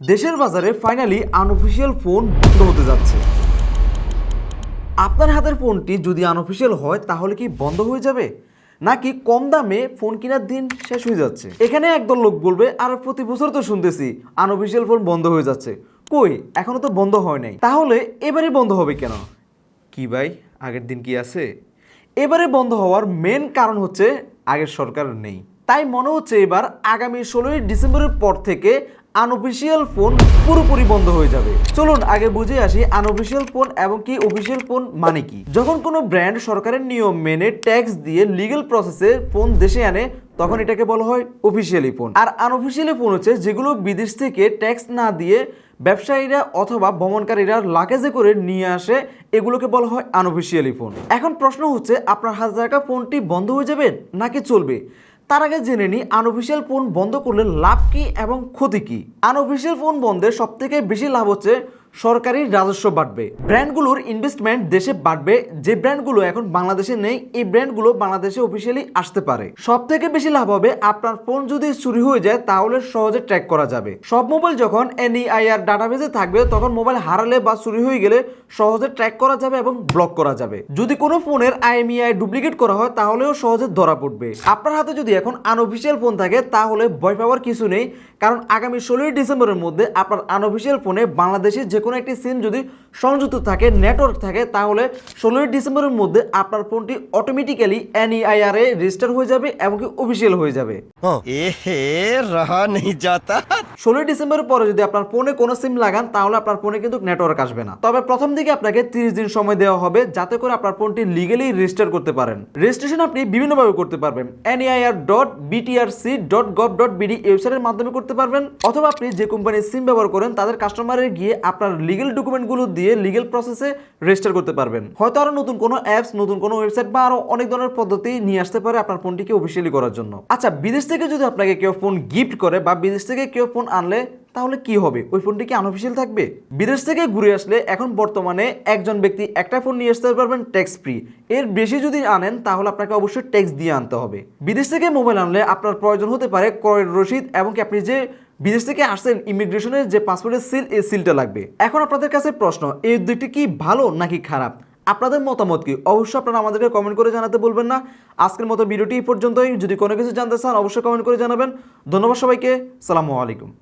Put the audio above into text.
দেশের বাজারে finally unofficial phone বন্ধ হতে যাচ্ছে। আপনার হাতের ফোনটি যদি আনঅফিসিয়াল হয় তাহলে কি বন্ধ হয়ে যাবে? নাকি কম দামে ফোন কেনার দিন শেষ হয়ে যাচ্ছে? এখানে একদল লোক বলবে আর প্রতি বছর তো শুনতেছি আনঅফিসিয়াল ফোন বন্ধ হয়ে যাচ্ছে। কই এখনও তো বন্ধ হয় নাই। তাহলে এবারে বন্ধ হবে কেন? কি ভাই? আগের দিন কি আছে? এবারে বন্ধ হওয়ার মেন কারণ হচ্ছে আগের সরকার নেই। তাই মনে হচ্ছে এবার আগামী ষোলোই ডিসেম্বরের পর থেকে আনঅফিসিয়াল ফোন পুরোপুরি বন্ধ হয়ে যাবে। চলুন আগে বুঝে আসি আনঅফিসিয়াল ফোন এবং কি অফিসিয়াল ফোন মানে কি। যখন কোনো ব্র্যান্ড সরকারের নিয়ম মেনে ট্যাক্স দিয়ে লিগেল প্রসেসে ফোন দেশে আনে, তখন এটাকে বলা হয় অফিসিয়ালি ফোন আর আনঅফিসিয়ালি ফোন হচ্ছে যেগুলো বিদেশ থেকে ট্যাক্স না দিয়ে ব্যবসায়ীরা অথবা ভ্রমণকারীরা লাগেজে করে নিয়ে আসে, এগুলোকে বলা হয় আনঅফিসিয়ালি ফোন এখন প্রশ্ন হচ্ছে, আপনার হাজার টাকা ফোনটি বন্ধ হয়ে যাবে নাকি চলবে? তার আগে জেনে নিই আনঅফিসিয়াল ফোন বন্ধ করলে লাভ কী এবং ক্ষতি কি? আনঅফিসিয়াল ফোন বন্ধে সবথেকে বেশি লাভ হচ্ছে সরকারি রাজস্ব বাড়বে। ব্র্যান্ডগুলোর ইনভেস্টমেন্ট দেশে বাড়বে। যে ব্র্যান্ডগুলো এখন বাংলাদেশে নেই, এই ব্র্যান্ডগুলো বাংলাদেশে অফিসিয়ালি আসতে পারে। সব থেকে বেশি লাভ হবে আপনার ফোন যদি চুরি হয়ে যায়, তাহলে সহজে ট্র্যাক করা যাবে। সব মোবাইল যখন এনইআইআর ডাটাবেজে থাকবে, তখন মোবাইল হারালে বা চুরি হয়ে গেলে সহজে ট্র্যাক করা যাবে এবং ব্লক করা যাবে। যদি কোনো ফোনের আইএমইআই ডুপ্লিকেট করা হয়, তাহলেও সহজে ধরা পড়বে। আপনার হাতে যদি এখন আনঅফিসিয়াল ফোন থাকে, তাহলে ভয় পাওয়ার কিছু নেই। কারণ আগামী ষোলোই ডিসেম্বরের মধ্যে আপনার আনঅফিসিয়াল ফোনে বাংলাদেশের যে কোনো একটি সিম যদি সংযুক্ত থাকে নেটওয়ার্ক থাকে তাহলে ষোলোই ডিসেম্বরের মধ্যে আপনার ফোনটি অটোমেটিক্যালি এনইআইআর এ রেজিস্টার হয়ে যাবে এবং কি অফিসিয়াল হয়ে যাবে। ষোলোই ডিসেম্বরের পরে যদি আপনার ফোনে কোনো সিম লাগান তাহলে আপনার ফোনে কিন্তু নেটওয়ার্ক আসবে না। তবে প্রথম দিকে আপনাকে তিরিশ দিন সময় দেওয়া হবে যাতে করে আপনার ফোনটি লিগেলি রেজিস্টার করতে পারেন। রেজিস্ট্রেশন আপনি বিভিন্নভাবে করতে পারবেন। NEIR dot BTRC dot gov dot BD ওয়েবসাইটের মাধ্যমে করতে পারবেন। অথবা আপনি যে কোম্পানির সিম ব্যবহার করেন তাদের কাস্টমারে গিয়ে আপনার লিগেল ডকুমেন্টগুলো দিয়ে লিগেল প্রসেসে রেজিস্টার করতে পারবেন। হয়তো আরও নতুন কোনো অ্যাপস নতুন কোনো ওয়েবসাইট বা আরও অনেক ধরনের পদ্ধতি নিয়ে আসতে পারে আপনার ফোনটিকে অফিসিয়ালি করার জন্য। আচ্ছা বিদেশ থেকে যদি আপনাকে কেউ ফোন গিফট করে বা বিদেশ থেকে কেউ ফোন আনলে, তাহলে কি হবে? ওই ফোনটি কি আনঅফিসিয়াল থাকবে? বিদেশ থেকে ঘুরে আসলে এখন বর্তমানে একজন ব্যক্তি একটা ফোন নিয়ে আসতে পারবেন ট্যাক্স ফ্রি এর বেশি যদি আনেন, তাহলে আপনাকে অবশ্যই ট্যাক্স দিয়ে আনতে হবে। বিদেশ থেকে মোবাইল আনলে আপনার প্রয়োজন হতে পারে ক্রয়ের রসিদ এবং কি আপনি যে বিদেশ থেকে আসছেন ইমিগ্রেশনের যে পাসপোর্টের সিল, এই সিলটা লাগবে। এখন আপনাদের কাছে প্রশ্ন, এই উদ্যোগটি কি ভালো নাকি খারাপ? আপনাদের মতামত কি? অবশ্যই আপনারা আমাদেরকে কমেন্ট করে জানাতে বলবেন না। আজকের মতো ভিডিওটি পর্যন্তই। যদি কোনো কিছু জানতে চান, অবশ্যই কমেন্ট করে জানাবেন। ধন্যবাদ সবাইকে। সালামু আলাইকুম।